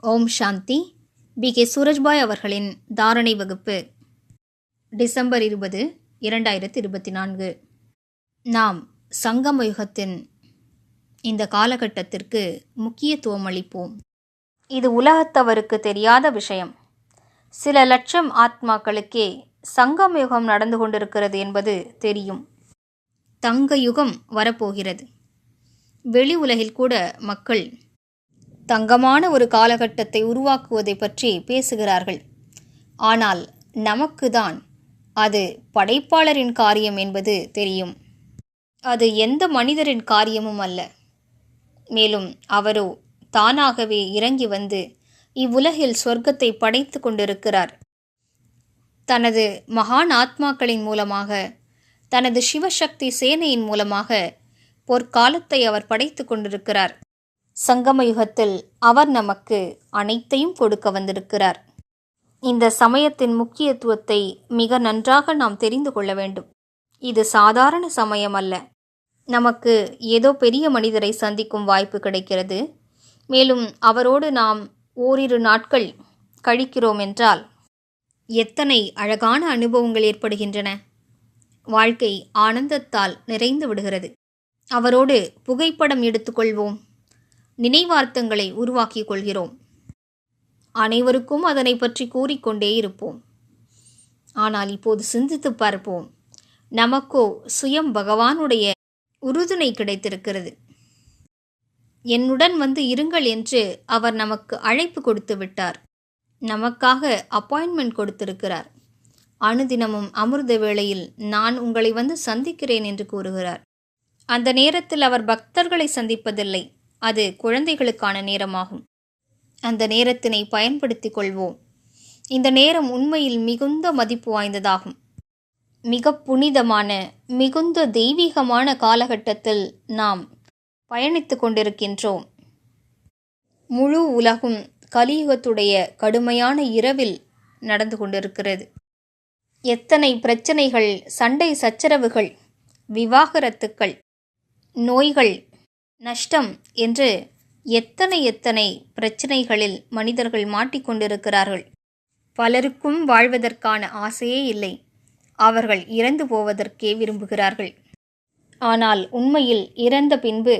ஓம் சாந்தி. B. K. Surajbhai அவர்களின் தாரணை வகுப்பு டிசம்பர் இருபது இரண்டாயிரத்தி இருபத்தி நான்கு நாம் சங்கம யுகத்தின் இந்த காலகட்டத்திற்கு முக்கியத்துவம் அளிப்போம். இது உலகத்தவருக்கு தெரியாத விஷயம். சில லட்சம் ஆத்மாக்களுக்கே சங்கம் யுகம் நடந்து கொண்டிருக்கிறது என்பது தெரியும். தங்க யுகம் வரப்போகிறது. வெளி உலகில் கூட மக்கள் தங்கமான ஒரு காலகட்டத்தை உருவாக்குவதை பற்றி பேசுகிறார்கள். ஆனால் நமக்கு தான் அது படைப்பாளரின் காரியம் என்பது தெரியும். அது எந்த மனிதரின் காரியமும் அல்ல. மேலும் அவரோ தானாகவே இறங்கி வந்து இவ்வுலகில் சொர்க்கத்தை படைத்து கொண்டிருக்கிறார். தனது மகான் ஆத்மாக்களின் மூலமாக தனது சிவசக்தி சேனையின் மூலமாக பொற்காலத்தை அவர் படைத்து கொண்டிருக்கிறார். சங்கம யுகத்தில் அவர் நமக்கு அனைத்தையும் கொடுக்க வந்திருக்கிறார். இந்த சமயத்தின் முக்கியத்துவத்தை மிக நன்றாக நாம் தெரிந்து கொள்ள வேண்டும். இது சாதாரண சமயம் அல்ல. நமக்கு ஏதோ பெரிய மனிதரை சந்திக்கும் வாய்ப்பு கிடைக்கிறது. மேலும் அவரோடு நாம் ஓரிரு நாட்கள் கழிக்கிறோம் என்றால் எத்தனை அழகான அனுபவங்கள் ஏற்படுகின்றன. வாழ்க்கை ஆனந்தத்தால் நிறைந்து விடுகிறது. அவரோடு புகைப்படம் எடுத்துக்கொள்வோம். நினைவார்த்தங்களை உருவாக்கிக் கொள்கிறோம். அனைவருக்கும் அதனை பற்றி கூறிக்கொண்டே இருப்போம். ஆனால் இப்போது சிந்தித்து பார்ப்போம். நமக்கோ சுயம் பகவானுடைய உறுதுணை கிடைத்திருக்கிறது. என்னுடன் வந்து இருங்கள் என்று அவர் நமக்கு அழைப்பு கொடுத்து விட்டார். நமக்காக அப்பாயின்மெண்ட் கொடுத்திருக்கிறார். அனுதினமும் அமிர்த வேளையில் நான் உங்களை வந்து சந்திக்கிறேன் என்று கூறுகிறார். அந்த நேரத்தில் அவர் பக்தர்களை சந்திப்பதில்லை. அது குழந்தைகளுக்கான நேரமாகும். அந்த நேரத்தினை பயன்படுத்திக் கொள்வோம். இந்த நேரம் உண்மையில் மிகுந்த மதிப்பு வாய்ந்ததாகும். மிக புனிதமான மிகுந்த தெய்வீகமான காலகட்டத்தில் நாம் பயணித்து கொண்டிருக்கின்றோம். முழு உலகும் கலியுகத்துடைய கடுமையான இரவில் நடந்து கொண்டிருக்கிறது. எத்தனை பிரச்சனைகள் சண்டை சச்சரவுகள் விவாகரத்துக்கள் நோய்கள் நஷ்டம் என்று எத்தனை எத்தனை பிரச்சனைகளில் மனிதர்கள் மாட்டிக்கொண்டிருக்கிறார்கள். பலருக்கும் வாழ்வதற்கான ஆசையே இல்லை. அவர்கள் இறந்து போவதற்கே விரும்புகிறார்கள். ஆனால் உண்மையில் இறந்த பின்பு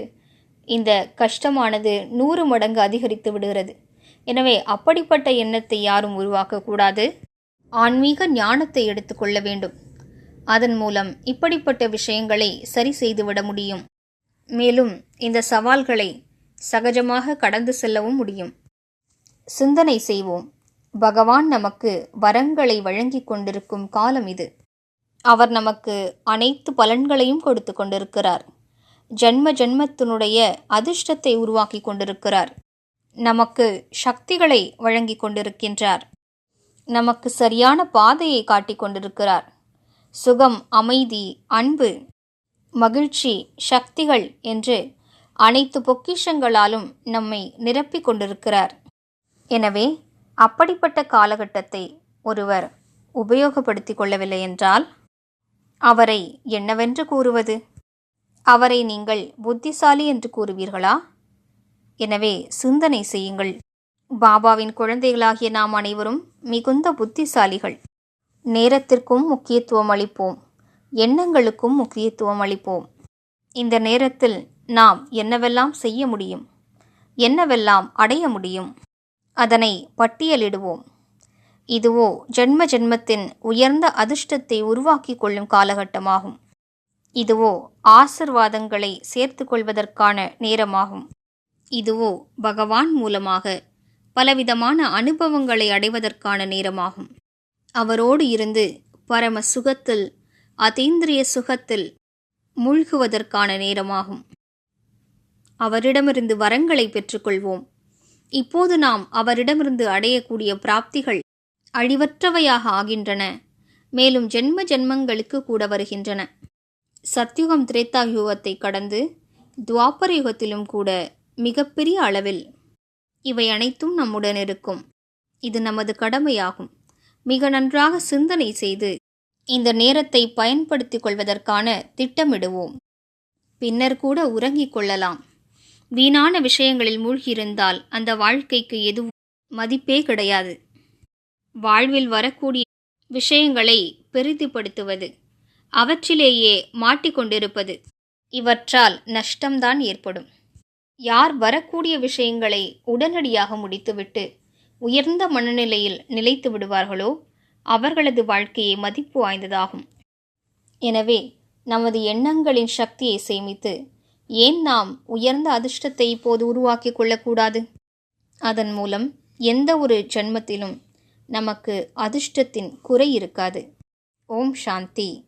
இந்த கஷ்டமானது நூறு மடங்கு அதிகரித்து விடுகிறது. எனவே அப்படிப்பட்ட எண்ணத்தை யாரும் உருவாக்கக்கூடாது. ஆன்மீக ஞானத்தை எடுத்துக்கொள்ள வேண்டும். அதன் மூலம் இப்படிப்பட்ட விஷயங்களை சரி செய்துவிட முடியும். மேலும் இந்த சவால்களை சகஜமாக கடந்து செல்லவும் முடியும். சிந்தனை செய்வோம். பகவான் நமக்கு வரங்களை வழங்கிக் கொண்டிருக்கும் காலம் இது. அவர் நமக்கு அனைத்து பலன்களையும் கொடுத்து கொண்டிருக்கிறார். ஜன்ம ஜென்மத்தினுடைய அதிர்ஷ்டத்தை உருவாக்கி கொண்டிருக்கிறார். நமக்கு சக்திகளை வழங்கி கொண்டிருக்கின்றார். நமக்கு சரியான பாதையை காட்டிக் கொண்டிருக்கிறார். சுகம் அமைதி அன்பு மகிழ்ச்சி சக்திகள் என்று அனைத்து பொக்கிஷங்களாலும் நம்மை நிரப்பிக் கொண்டிருக்கிறார். எனவே அப்படிப்பட்ட காலகட்டத்தை ஒருவர் உபயோகப்படுத்திக் கொள்ளவில்லை என்றால் அவரை என்னவென்று கூறுவது? அவரை நீங்கள் புத்திசாலி என்று கூறுவீர்களா? எனவே சிந்தனை செய்யுங்கள். பாபாவின் குழந்தைகளாகிய நாம் அனைவரும் மிகுந்த புத்திசாலிகள். நேரத்திற்கும் முக்கியத்துவம் அளிப்போம். எண்ணங்களுக்கும் முக்கியத்துவம் அளிப்போம். இந்த நேரத்தில் நாம் என்னவெல்லாம் செய்ய முடியும்? என்னவெல்லாம் அடைய முடியும்? அதனை பட்டியலிடுவோம். இதுவோ ஜென்ம ஜென்மத்தின் உயர்ந்த அதிர்ஷ்டத்தை உருவாக்கி கொள்ளும் காலகட்டமாகும். இதுவோ ஆசிர்வாதங்களை சேர்த்து கொள்வதற்கான நேரமாகும். இதுவோ பகவான் மூலமாக பலவிதமான அனுபவங்களை அடைவதற்கான நேரமாகும். அவரோடு இருந்து பரம சுகத்தில் அதீந்திரிய சுகத்தில் மூழ்குவதற்கான நேரமாகும். அவரிடமிருந்து வரங்களை பெற்றுக்கொள்வோம். இப்போது நாம் அவரிடமிருந்து அடையக்கூடிய பிராப்திகள் அழிவற்றவையாக ஆகின்றன. மேலும் ஜென்ம ஜென்மங்களுக்கு கூட வருகின்றன. சத்யுகம் திரேத்தா யுகத்தை கடந்து துவாபர யுகத்திலும் கூட மிகப்பெரிய அளவில் இவை அனைத்தும் நம்முடன் இருக்கும். இது நமது கடமையாகும். மிக நன்றாக சிந்தனை செய்து இந்த நேரத்தை பயன்படுத்திக் கொள்வதற்கான திட்டமிடுவோம். பின்னர் கூட உறங்கிக் கொள்ளலாம். வீணான விஷயங்களில் மூழ்கியிருந்தால் அந்த வாழ்க்கைக்கு எதுவும் மதிப்பே கிடையாது. வாழ்வில் வரக்கூடிய விஷயங்களை பெரிதுபடுத்துவது அவற்றிலேயே மாட்டிக்கொண்டிருப்பது இவற்றால் நஷ்டம்தான் ஏற்படும். யார் வரக்கூடிய விஷயங்களை உடனடியாக முடித்துவிட்டு உயர்ந்த மனநிலையில் நிலைத்து விடுவார்களோ அவர்களது வாழ்க்கையே மதிப்பு வாய்ந்ததாகும். எனவே நமது எண்ணங்களின் சக்தியை சேமித்து ஏன் நாம் உயர்ந்த அதிர்ஷ்டத்தை இப்போது உருவாக்கிக் கொள்ளக்கூடாது? அதன் மூலம் எந்த ஒரு ஜென்மத்திலும் நமக்கு அதிர்ஷ்டத்தின் குறை இருக்காது. ஓம் சாந்தி.